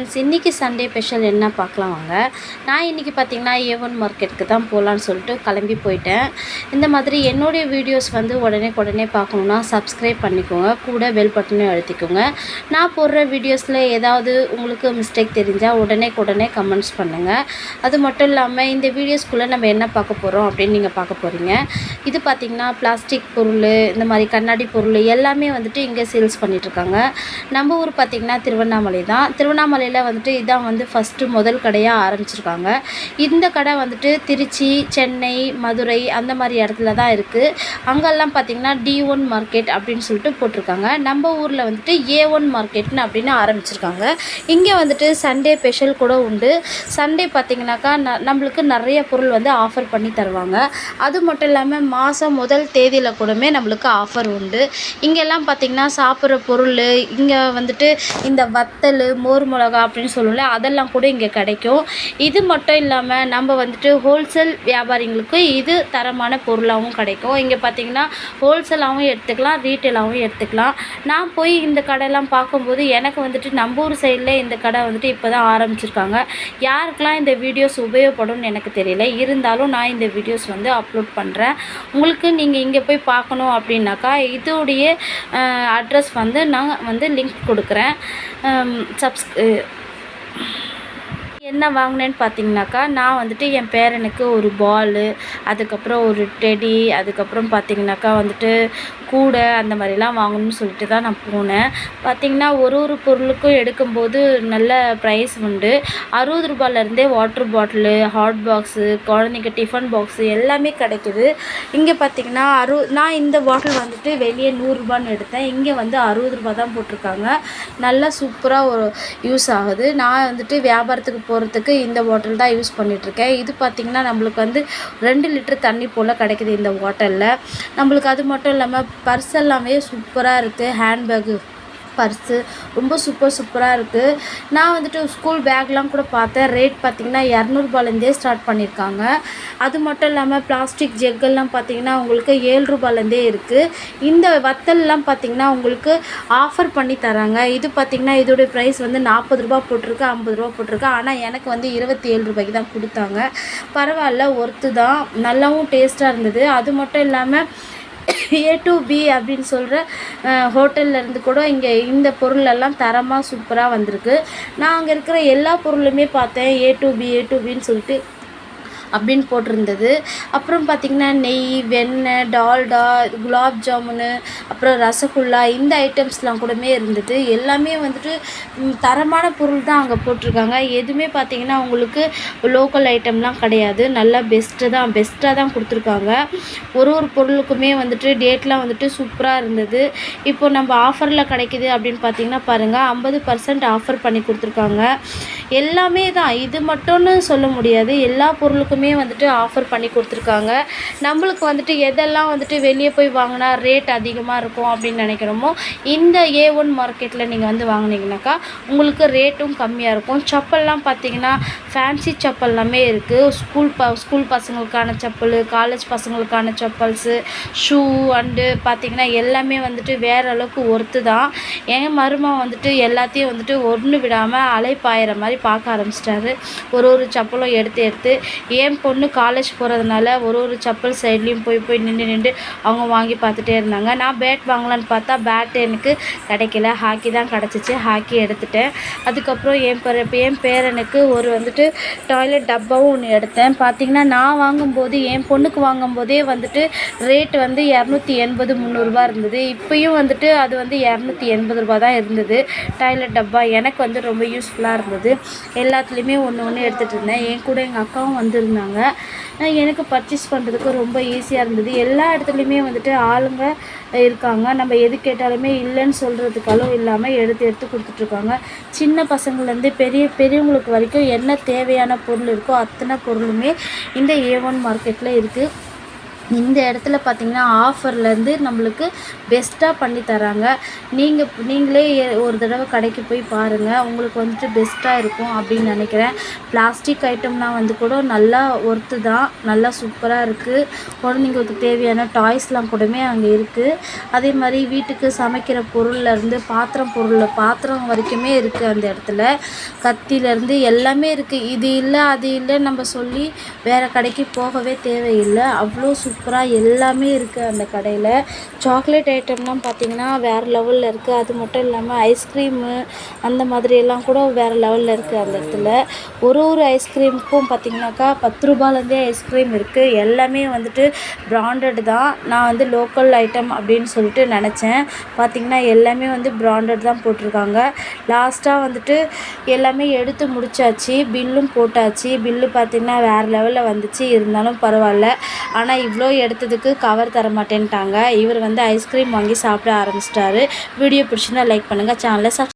Friends இன்றைக்கி Sunday special என்ன பார்க்கலாம் வாங்க. நான் இன்றைக்கி பார்த்தீங்கன்னா ஏ ஒன் மார்க்கெட்டுக்கு தான் போகலான்னு சொல்லிட்டு கிளம்பி போயிட்டேன். இந்த மாதிரி என்னுடைய வீடியோஸ் வந்து உடனே உடனே பார்க்கணுன்னா சப்ஸ்கிரைப் பண்ணிக்கோங்க. கூட பெல் பட்டனையும் அழுத்திக்கோங்க. நான் போடுற வீடியோஸில் ஏதாவது உங்களுக்கு மிஸ்டேக் தெரிஞ்சால் உடனே உடனே கமெண்ட்ஸ் பண்ணுங்கள் அது மட்டும் இல்லாமல் இந்த வீடியோஸ்குள்ளே நம்ம என்ன பார்க்க போகிறோம் அப்படின்னு நீங்கள் பார்க்க போகிறீங்க இது பார்த்திங்கன்னா பிளாஸ்டிக் பொருள் இந்த மாதிரி கண்ணாடி பொருள் எல்லாமே வந்துட்டு இங்கே சேல்ஸ் பண்ணிகிட்ருக்காங்க நம்ம ஊர் பார்த்திங்கன்னா திருவண்ணாமலை தான். கடையில் வந்துட்டு இதான் வந்து ஃபஸ்ட்டு முதல் கடையாக ஆரம்பிச்சிருக்காங்க. இந்த கடை வந்துட்டு திருச்சி சென்னை மதுரை அந்த மாதிரி இடத்துல தான் இருக்குது அங்கெல்லாம் பார்த்திங்கன்னா டி ஒன் மார்க்கெட் அப்படின்னு சொல்லிட்டு போட்டிருக்காங்க. நம்ம ஊரில் வந்துட்டு ஏ ஒன் மார்க்கெட்னு அப்படின்னு ஆரம்பிச்சிருக்காங்க. இங்கே வந்துட்டு சண்டே ஸ்பெஷல் கூட உண்டு. சண்டே பார்த்திங்கனாக்கா ந நம்மளுக்கு நிறைய பொருள் வந்து ஆஃபர் பண்ணி தருவாங்க. அது மட்டும் இல்லாமல் மாதம் முதல் தேதியில் கூடமே நம்மளுக்கு ஆஃபர் உண்டு. இங்கெல்லாம் பார்த்திங்கன்னா சாப்பிட்ற பொருள் இங்கே வந்துட்டு இந்த வத்தல் மோர் மிளகா அப்படின்னு சொல்லுவோம்ல அதெல்லாம் கூட இங்கே கிடைக்கும். இது மட்டும் இல்லாமல் நம்ம வந்துட்டு ஹோல்சேல் வியாபாரிங்களுக்கு இது தரமான பொருளாகவும் கிடைக்கும். இங்கே பார்த்திங்கன்னா ஹோல்சேலாகவும் எடுத்துக்கலாம் ரீட்டெயிலாகவும் எடுத்துக்கலாம். நான் போய் இந்த கடையெல்லாம் பார்க்கும்போது எனக்கு வந்துட்டு நம்ம ஊர் சைடில் இந்த கடை வந்துட்டு இப்போ தான் ஆரம்பிச்சிருக்காங்க. யாருக்கெல்லாம் இந்த வீடியோஸ் உபயோகப்படும்னு எனக்கு தெரியல. இருந்தாலும் நான் இந்த வீடியோஸ் வந்து அப்லோட் பண்ணுறேன் உங்களுக்கு நீங்கள் இங்கே போய் பார்க்கணும் அப்படின்னாக்கா இதோடைய அட்ரஸ் வந்து நான் வந்து லிங்க் கொடுக்குறேன். Subs Thank you. என்ன வாங்கினேன்னு பார்த்தீங்கன்னாக்கா நான் வந்துட்டு என் பேரனுக்கு ஒரு பாலு அதுக்கப்புறம் ஒரு டெடி அதுக்கப்புறம் பார்த்தீங்கன்னாக்கா வந்துட்டு கூடை அந்த மாதிரிலாம் வாங்கணும்னு சொல்லிட்டு தான் நான் போனேன். பார்த்திங்கன்னா ஒரு ஒரு பொருளுக்கும் எடுக்கும்போது நல்ல ப்ரைஸ் உண்டு. அறுபது ரூபாயிலேருந்தே வாட்டர் பாட்டிலு ஹாட் பாக்ஸு குழந்தைங்க டிஃபன் பாக்ஸு எல்லாமே கிடைக்குது. இங்கே பார்த்தீங்கன்னா அறு நான் இந்த பாட்டில் வந்துட்டு வெளியே நூறுரூபான்னு எடுத்தேன். இங்கே வந்து அறுபது ரூபா தான் போட்டிருக்காங்க. நல்லா சூப்பராக ஒரு யூஸ் ஆகுது. நான் வந்துட்டு வியாபாரத்துக்கு போகிறதுக்கு இந்த பாட்டில் தான் யூஸ் பண்ணிகிட்ருக்கேன் இது பார்த்திங்கன்னா நம்மளுக்கு வந்து ரெண்டு லிட்டர் தண்ணி போல் கிடைக்கிது இந்த பாட்டிலில் நம்மளுக்கு அது மட்டும் இல்லாமல் பர்ஸ் எல்லாமே சூப்பராக இருக்குது ஹேண்ட்பேக்கு பர்ஸு. ரொம்ப சூப்பர் சூப்பராக இருக்குது நான் வந்துட்டு ஸ்கூல் பேக்லாம் கூட பார்த்தேன். ரேட் பார்த்திங்கன்னா இரநூறுபாலேருந்தே ஸ்டார்ட் பண்ணியிருக்காங்க அது மட்டும் இல்லாமல் பிளாஸ்டிக் ஜெக்கெல்லாம் பார்த்திங்கன்னா உங்களுக்கு ஏழு ரூபாலேருந்தே இருக்குது இந்த வத்தல்லாம் பார்த்திங்கன்னா உங்களுக்கு ஆஃபர் பண்ணி தராங்க. இது பார்த்திங்கன்னா இதோடைய ப்ரைஸ் வந்து நாற்பது ரூபா போட்டிருக்கு ஐம்பது ரூபா போட்டிருக்கு. ஆனால் எனக்கு வந்து இருபத்தி ஏழு ரூபாய்க்கு தான் கொடுத்தாங்க. பரவாயில்ல ஒர்த்து தான். நல்லாவும் டேஸ்ட்டாக இருந்தது. அது மட்டும் இல்லாமல் ஏ டு பி அப்படின்னு சொல்கிற ஹோட்டல்லேருந்து கூட இங்கே இந்த பொருளெல்லாம் தரமாக சூப்பராக வந்திருக்கு. நான் அங்கே இருக்கிற எல்லா பொருளுமே பார்த்தேன். A to B A to பின்னு சொல்லிட்டு அப்படின்னு போட்டிருந்தது. அப்புறம் பார்த்திங்கன்னா நெய் வெண்ணெய் டால்டா குலாப் ஜாமுனு அப்புறம் ரசகுல்லா இந்த ஐட்டம்ஸ்லாம் கூடமே இருந்தது. எல்லாமே வந்துட்டு தரமான பொருள் தான் அங்கே போட்டிருக்காங்க. எதுவுமே பார்த்திங்கன்னா உங்களுக்கு லோக்கல் ஐட்டம்லாம் கிடையாது. நல்லா பெஸ்ட்டு தான் பெஸ்ட்டாக தான் கொடுத்துருக்காங்க. ஒரு ஒரு பொருளுக்குமே வந்துட்டு டேட்லாம் வந்துட்டு சூப்பராக இருந்தது. இப்போ நம்ம ஆஃபரில் கிடைக்கிது அப்படின்னு பார்த்தீங்கன்னா பாருங்கள் ஐம்பது பர்சன்ட் ஆஃபர் பண்ணி கொடுத்துருக்காங்க. எல்லாமே தான். இது மட்டும்னு சொல்ல முடியாது. எல்லா பொருளுக்கும் வந்துட்டு ஆஃபர் பண்ணி கொடுத்துருக்காங்க. நம்மளுக்கு வந்துட்டு எதெல்லாம் வந்துட்டு வெளியே போய் வாங்கினா ரேட் அதிகமாக இருக்கும் அப்படின்னு நினைக்கிறோமோ இந்த ஏ ஒன் மார்க்கெட்டில் நீங்கள் வந்து வாங்கினீங்கனாக்கா உங்களுக்கு ரேட்டும் கம்மியாக இருக்கும். செப்பல்லாம் பார்த்தீங்கன்னா ஃபேன்சி செப்பல் எல்லாமே இருக்குது ஸ்கூல் ப ஸ்கூல் பசங்களுக்கான செப்பல் காலேஜ் பசங்களுக்கான செப்பல்ஸு ஷூ அண்டு பார்த்திங்கன்னா எல்லாமே வந்துட்டு வேறு அளவுக்கு ஒர்த்து தான். என் மருமா வந்துட்டு எல்லாத்தையும் வந்துட்டு ஒன்று விடாமல் அலைப்பாயிற மாதிரி பார்க்க ஆரம்பிச்சிட்டாரு. ஒரு ஒரு செப்பலும் எடுத்து எடுத்து என் பொண்ணு காலேஜ் போகிறதுனால ஒரு ஒரு செப்பல் சைட்லேயும் போய் போய் நின்று நின்று அவங்க வாங்கி பார்த்துட்டே இருந்தாங்க. நான் பேட் வாங்கலான்னு பார்த்தா பேட் எனக்கு கிடைக்கல. ஹாக்கி தான் கிடச்சிச்சு. ஹாக்கி எடுத்துட்டேன். அதுக்கப்புறம் என் பேர என் பேரனுக்கு ஒரு வந்துட்டு டாய்லெட் டப்பாவும் ஒன்று எடுத்தேன். பார்த்திங்கன்னா நான் வாங்கும்போது என் பொண்ணுக்கு வாங்கும்போதே வந்துட்டு ரேட் வந்து இரநூத்தி எண்பது முந்நூறுரூபா இருந்தது. இப்போயும் வந்துட்டு அது வந்து இரநூத்தி எண்பது ரூபா தான் இருந்தது. டாய்லெட் டப்பா எனக்கு வந்து ரொம்ப யூஸ்ஃபுல்லாக இருந்தது. எல்லாத்துலேயுமே ஒன்று ஒன்று எடுத்துகிட்டு இருந்தேன். என் கூட எங்கள் அக்காவும் வந்திருந்தாங்க. எனக்கு பர்ச்சேஸ் பண்ணுறதுக்கு ரொம்ப ஈஸியாக இருந்தது. எல்லா இடத்துலையுமே வந்துட்டு ஆளுங்க இருக்காங்க. நம்ம எது கேட்டாலுமே இல்லைன்னு சொல்கிறதுக்காலும் இல்லாமல் எடுத்து எடுத்து கொடுத்துட்ருக்காங்க சின்ன பசங்கள்லேருந்து பெரிய பெரியவங்களுக்கு வரைக்கும் என்ன தேவையான பொருள் இருக்கோ அத்தனை பொருளுமே இந்த ஏ ஒன் மார்க்கெட்டில் இருக்குது இந்த இடத்துல பார்த்தீங்கன்னா ஆஃபர்லேருந்து நம்மளுக்கு பெஸ்ட்டாக பண்ணி தராங்க. நீங்கள் நீங்களே ஒரு தடவை கடைக்கு போய் பாருங்கள் உங்களுக்கு வந்துட்டு பெஸ்ட்டாக இருக்கும் அப்படின்னு நினைக்கிறேன். பிளாஸ்டிக் ஐட்டம்லாம் வந்து கூட நல்லா ஒர்த்து தான். நல்லா சூப்பராக இருக்குது குழந்தைங்களுக்கு தேவையான டாய்ஸ்லாம் கூடமே அங்கே இருக்குது அதே மாதிரி வீட்டுக்கு சமைக்கிற பொருள்லேருந்து பாத்திரம் பொருளில் பாத்திரம் வரைக்குமே இருக்குது அந்த இடத்துல. கத்தியிலேருந்து எல்லாமே இருக்குது இது இல்லை அது இல்லை நம்ம சொல்லி வேறு கடைக்கு போகவே தேவையில்லை. அவ்வளோ சூப்பராக எல்லாமே இருக்குது அந்த கடையில். சாக்லேட் ஐட்டம்லாம் பார்த்திங்கன்னா வேறு லெவலில் இருக்குது அது மட்டும் இல்லாமல் ஐஸ்கிரீமு அந்த மாதிரி எல்லாம் கூட வேறு லெவலில் இருக்குது அந்த இடத்துல. ஒரு ஒரு ஐஸ்கிரீமுக்கும் பார்த்திங்கனாக்கா பத்து ரூபாலேருந்தே ஐஸ்கிரீம் இருக்குது எல்லாமே வந்துட்டு ப்ராண்டட் தான். நான் வந்து லோக்கல் ஐட்டம் அப்படின்னு சொல்லிட்டு நினச்சேன். பார்த்திங்கன்னா எல்லாமே வந்து ப்ராண்டட் தான் போட்டிருக்காங்க. லாஸ்ட்டாக வந்துட்டு எல்லாமே எடுத்து முடிச்சாச்சு. பில்லும் போட்டாச்சு. பில்லு பார்த்திங்கன்னா வேறு லெவலில் வந்துச்சு. இருந்தாலும் பரவாயில்ல. ஆனால் இவ்வளோ எடுத்ததுக்கு கவர் தர மாட்டேன்ட்டாங்க இவர் வந்து ஐஸ்கிரீம் வாங்கி சாப்பிட ஆரம்பிச்சிட்டாரு. வீடியோ பிடிச்சிருந்தா லைக் பண்ணுங்கள் சேனலை சப்